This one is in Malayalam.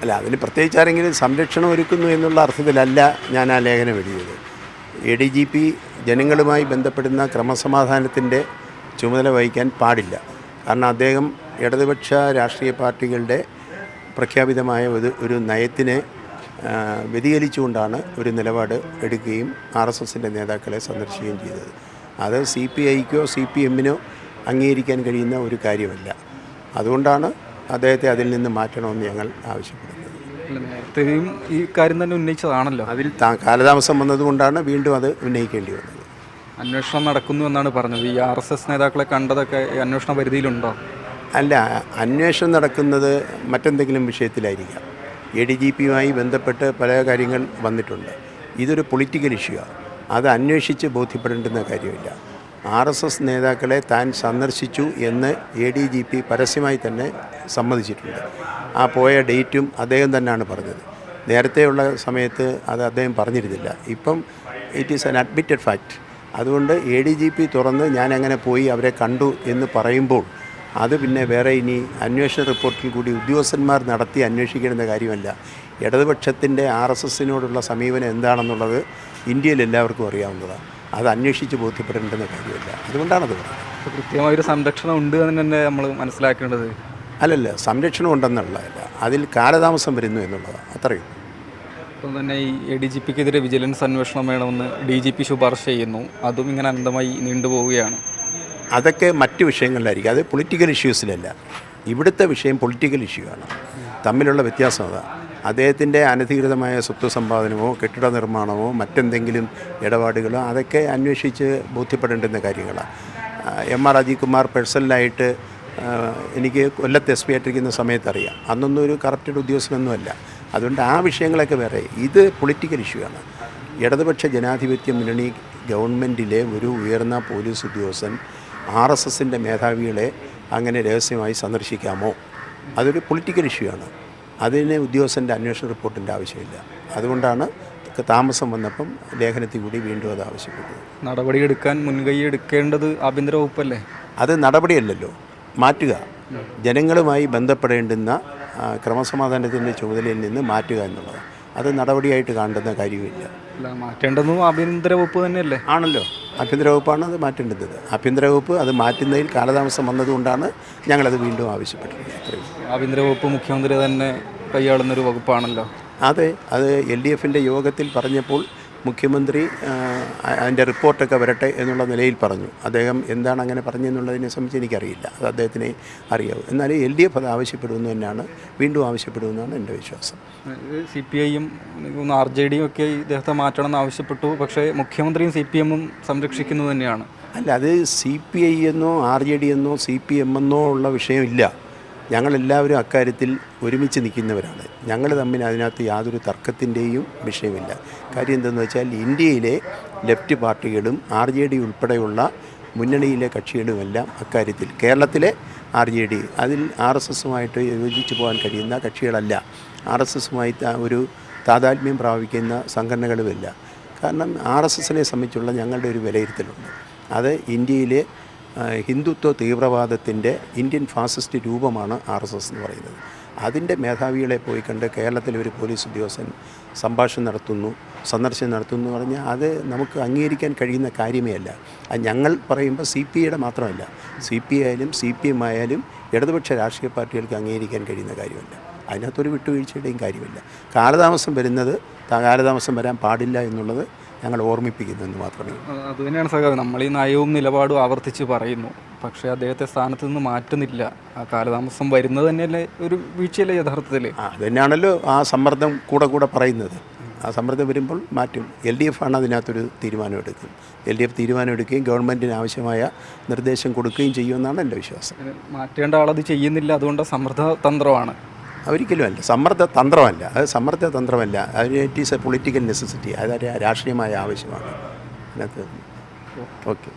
അല്ല അതിന് പ്രത്യേകിച്ച് ആരെങ്കിലും സംരക്ഷണം ഒരുക്കുന്നു എന്നുള്ള അർത്ഥത്തിലല്ല ഞാൻ ആ ലേഖനം എഴുതിയത്. എ ഡി ജി പി ജനങ്ങളുമായി ബന്ധപ്പെടുന്ന ക്രമസമാധാനത്തിന്റെ ചുമതല വഹിക്കാൻ പാടില്ല. കാരണം അദ്ദേഹം ഇടതുപക്ഷ രാഷ്ട്രീയ പാർട്ടികളുടെ പ്രഖ്യാപിതമായ ഒരു ഒരു നയത്തിനെ വ്യതിചലിച്ചുകൊണ്ടാണ് ഒരു നിലപാട് എടുക്കുകയും ആർ എസ് എസിന്റെ നേതാക്കളെ സന്ദർശിക്കുകയും ചെയ്തത്. അത് സി പി ഐക്കോ സി പി എമ്മിനോ അംഗീകരിക്കാൻ കഴിയുന്ന ഒരു കാര്യമല്ല. അതുകൊണ്ടാണ് അദ്ദേഹത്തെ അതിൽ നിന്ന് മാറ്റണമെന്ന് ഞങ്ങൾ ആവശ്യപ്പെടുന്നു. നേരത്തെയും ഈ കാര്യം തന്നെ ഉന്നയിച്ചതാണല്ലോ. അതിൽ കാലതാമസം വന്നതുകൊണ്ടാണ് വീണ്ടും അത് ഉന്നയിക്കേണ്ടി വന്നത്. അന്വേഷണം നടക്കുന്നു എന്നാണ് പറഞ്ഞത്. ഈ ആർ എസ് എസ് നേതാക്കളെ കണ്ടതൊക്കെ അന്വേഷണ പരിധിയിലുണ്ടോ? അല്ല അന്വേഷണം നടക്കുന്നത് മറ്റെന്തെങ്കിലും വിഷയത്തിലായിരിക്കാം. എ ഡി ജി പിയുമായി ബന്ധപ്പെട്ട് പല കാര്യങ്ങൾ വന്നിട്ടുണ്ട്. ഇതൊരു പൊളിറ്റിക്കൽ ഇഷ്യൂ ആണ് അത് അന്വേഷിച്ച് ബോധ്യപ്പെടേണ്ടുന്ന കാര്യമില്ല. ആർ എസ് എസ് നേതാക്കളെ താൻ സന്ദർശിച്ചു എന്ന് എ ഡി ജി പി പരസ്യമായി തന്നെ സമ്മതിച്ചിട്ടുണ്ട്. ആ പോയ ഡേറ്റും അദ്ദേഹം തന്നെയാണ് പറഞ്ഞത്. നേരത്തെയുള്ള സമയത്ത് അത് അദ്ദേഹം പറഞ്ഞിരുന്നില്ല. ഇപ്പം it is an admitted fact അതുകൊണ്ട് എ ഡി ജി പി തുറന്ന് ഞാൻ അങ്ങനെ പോയി അവരെ കണ്ടു എന്ന് പറയുമ്പോൾ അത് പിന്നെ വേറെ ഇനി അന്വേഷണ റിപ്പോർട്ടിൽ കൂടി ഉദ്യോഗസ്ഥന്മാർ നടത്തി അന്വേഷിക്കേണ്ട കാര്യമല്ല. ഇടതുപക്ഷത്തിന്റെ ആർ എസ് എസിനോടുള്ള സമീപനം എന്താണെന്നുള്ളത് ഇന്ത്യയിൽ എല്ലാവർക്കും അറിയാവുന്നതാണ്. അത് അന്വേഷിച്ച് ബോധ്യപ്പെടേണ്ടുന്ന കാര്യമില്ല. അതുകൊണ്ടാണത് പറയുന്നത് ഒരു കൃത്യമായൊരു സംരക്ഷണം ഉണ്ട് എന്ന് തന്നെ നമ്മൾ മനസ്സിലാക്കേണ്ടത്. അല്ലല്ല സംരക്ഷണം ഉണ്ടെന്നുള്ളതല്ല. അതിൽ കാലതാമസം വരുന്നു എന്നുള്ളതാണ്. അത്രയും ഇപ്പം തന്നെ ഈ എ ഡി ജി പിക്കെതിരെ വിജിലൻസ് അന്വേഷണം വേണമെന്ന് ഡി ജി പി ശുപാർശ ചെയ്യുന്നു. അതും ഇങ്ങനെ അനന്തമായി നീണ്ടുപോവുകയാണ് അതൊക്കെ മറ്റു വിഷയങ്ങളിലായിരിക്കും. അത് പൊളിറ്റിക്കൽ ഇഷ്യൂസിലല്ല. ഇവിടുത്തെ വിഷയം പൊളിറ്റിക്കൽ ഇഷ്യൂ ആണ് തമ്മിലുള്ള വ്യത്യാസം അതാണ് അദ്ദേഹത്തിന്റെ അനധികൃതമായ സ്വത്ത് സമ്പാദനമോ കെട്ടിട നിർമ്മാണമോ മറ്റെന്തെങ്കിലും ഇടപാടുകളോ അതൊക്കെ അന്വേഷിച്ച് ബോധ്യപ്പെടേണ്ടുന്ന കാര്യങ്ങളാണ്. എം ആർ അജിത് കുമാർ പേഴ്സണലായിട്ട് എനിക്ക് കൊല്ലത്ത് എസ് പി ആയിട്ടിരിക്കുന്ന സമയത്ത് അറിയാം അന്നൊന്നും ഒരു കറപ്റ്റഡ് ഉദ്യോഗസ്ഥനൊന്നുമല്ല. അതുകൊണ്ട് ആ വിഷയങ്ങളൊക്കെ വേറെ. ഇത് പൊളിറ്റിക്കൽ ഇഷ്യൂ ആണ്. ഇടതുപക്ഷ ജനാധിപത്യ മുന്നണി ഗവൺമെന്റിലെ ഒരു ഉയർന്ന പോലീസ് ഉദ്യോഗസ്ഥൻ ആർ എസ് എസിന്റെ മേധാവികളെ അങ്ങനെ രഹസ്യമായി സന്ദർശിക്കാമോ? അതൊരു പൊളിറ്റിക്കൽ ഇഷ്യൂ ആണ്. അതിന് ഉദ്യോഗസ്ഥന്റെ അന്വേഷണ റിപ്പോർട്ടിന്റെ ആവശ്യമില്ല. അതുകൊണ്ടാണ് താമസം വന്നപ്പം ലേഖനത്തിൽ കൂടി വീണ്ടും അത് ആവശ്യപ്പെട്ടത്. നടപടിയെടുക്കാൻ മുൻകൈ എടുക്കേണ്ടത് ആഭ്യന്തര വകുപ്പല്ലേ? അത് നടപടിയല്ലല്ലോ. മാറ്റുക. ജനങ്ങളുമായി ബന്ധപ്പെടേണ്ടുന്ന ക്രമസമാധാനത്തിന്റെ ചുമതലയിൽ നിന്ന് മാറ്റുക എന്നുള്ളത് അത് നടപടിയായിട്ട് കാണേണ്ടുന്ന കാര്യമില്ല മാറ്റേണ്ടതും ആഭ്യന്തര വകുപ്പ് തന്നെയല്ലേ? ആണല്ലോ. ആഭ്യന്തര വകുപ്പാണ് അത് മാറ്റേണ്ടത്. ആഭ്യന്തര വകുപ്പ് അത് മാറ്റുന്നതിൽ കാലതാമസം വന്നതുകൊണ്ടാണ് ഞങ്ങളത് വീണ്ടും ആവശ്യപ്പെട്ടത് അത്രയും ആഭ്യന്തര വകുപ്പ് മുഖ്യമന്ത്രി തന്നെ കൈയാളുന്നൊരു വകുപ്പാണല്ലോ. അതെ അത് എൽ ഡി എഫിന്റെ യോഗത്തിൽ പറഞ്ഞപ്പോൾ മുഖ്യമന്ത്രി അതിന്റെ റിപ്പോർട്ടൊക്കെ വരട്ടെ എന്നുള്ള നിലയിൽ പറഞ്ഞു. അദ്ദേഹം എന്താണ് അങ്ങനെ പറഞ്ഞതെന്നുള്ളതിനെ സംബന്ധിച്ച് എനിക്കറിയില്ല. അത് അദ്ദേഹത്തിന് അറിയാവൂ. എന്നാൽ എൽ ഡി എഫ് അത് ആവശ്യപ്പെടുമെന്ന് തന്നെയാണ് വീണ്ടും ആവശ്യപ്പെടുമെന്നാണ് എന്റെ വിശ്വാസം. സി പി ഐയും ആർ ജെ ഡിയും ഒക്കെ ഇദ്ദേഹത്തെ മാറ്റണം എന്ന് ആവശ്യപ്പെട്ടു. പക്ഷേ മുഖ്യമന്ത്രിയും സി പി എമ്മും സംരക്ഷിക്കുന്നത് തന്നെയാണ്. അല്ല അത് സി പി ഐ എന്നോ ആർ ജെ ഡി എന്നോ സി പി എം എന്നോ ഉള്ള വിഷയമില്ല. ഞങ്ങളെല്ലാവരും അക്കാര്യത്തിൽ ഒരുമിച്ച് നിൽക്കുന്നവരാണ്. ഞങ്ങൾ തമ്മിൽ അതിനകത്ത് യാതൊരു തർക്കത്തിന്റെയും വിഷയമില്ല. കാര്യം എന്തെന്ന് വെച്ചാൽ ഇന്ത്യയിലെ ലെഫ്റ്റ് പാർട്ടികളും ആർ ജെ ഡി ഉൾപ്പെടെയുള്ള മുന്നണിയിലെ കക്ഷികളുമെല്ലാം അക്കാര്യത്തിൽ കേരളത്തിലെ ആർ ജെ ഡി അതിൽ ആർ എസ് എസുമായിട്ട് യോജിച്ചു പോകാൻ കഴിയുന്ന കക്ഷികളല്ല. ആർ എസ് എസുമായി ഒരു താതാത്മ്യം പ്രാപിക്കുന്ന സംഘടനകളുമില്ല. കാരണം ആർ എസ് എസിനെ സംബന്ധിച്ചുള്ള ഞങ്ങളുടെ ഒരു വിലയിരുത്തലുണ്ട്. അത് ഇന്ത്യയിലെ ഹിന്ദുത്വ തീവ്രവാദത്തിന്റെ ഇന്ത്യൻ ഫാസിസ്റ്റ് രൂപമാണ് ആർ എസ് എസ് എന്ന് പറയുന്നത്. അതിന്റെ മേധാവികളെ പോയി കണ്ട് കേരളത്തിലെ ഒരു പോലീസ് ഉദ്യോഗസ്ഥൻ സംഭാഷണം നടത്തുന്നു സന്ദർശനം നടത്തുന്നു എന്ന് പറഞ്ഞാൽ അത് നമുക്ക് അംഗീകരിക്കാൻ കഴിയുന്ന കാര്യമേ അല്ല. അത് ഞങ്ങൾ പറയുമ്പോൾ സി പി ഐയുടെ മാത്രമല്ല സി പി ആയാലും സി പി എം ആയാലും ഇടതുപക്ഷ രാഷ്ട്രീയ പാർട്ടികൾക്ക് അംഗീകരിക്കാൻ കഴിയുന്ന കാര്യമല്ല. അതിനകത്തൊരു വിട്ടുവീഴ്ചയുടെയും കാര്യമില്ല. കാലതാമസം വരുന്നത് കാലതാമസം വരാൻ പാടില്ല എന്നുള്ളത് ഞങ്ങൾ ഓർമ്മിപ്പിക്കുന്നു എന്ന് മാത്രമേ അത് തന്നെയാണ് സഖാവ് നമ്മൾ ഈ നയവും നിലപാടും ആവർത്തിച്ച് പറയുന്നു. പക്ഷേ അദ്ദേഹത്തെ സ്ഥാനത്ത് നിന്ന് മാറ്റുന്നില്ല. ആ കാലതാമസം വരുന്നത് തന്നെയല്ലേ ഒരു വീഴ്ചയല്ലേ യഥാർത്ഥത്തിൽ? അത് തന്നെയാണല്ലോ ആ സമ്മർദ്ദം കൂടെ കൂടെ പറയുന്നത്. ആ സമ്മർദ്ദം വരുമ്പോൾ മാറ്റും. എൽ ഡി എഫ് ആണ് അതിനകത്തൊരു തീരുമാനമെടുക്കും. എൽ ഡി എഫ് തീരുമാനമെടുക്കുകയും ഗവൺമെന്റിന് ആവശ്യമായ നിർദ്ദേശം കൊടുക്കുകയും ചെയ്യുമെന്നാണ് എന്റെ വിശ്വാസം. മാറ്റേണ്ട ആളത് ചെയ്യുന്നില്ല. അതുകൊണ്ട് സമ്മർദ്ദ തന്ത്രമാണ്. ഒരിക്കലും അല്ല. സമ്മർദ്ദ തന്ത്രമല്ല. അത് സമ്മർദ്ദ തന്ത്രമല്ല. അത് it is a political necessity അതൊരു രാഷ്ട്രീയമായ ആവശ്യമാണ്. അതിനകത്ത്. ഓക്കെ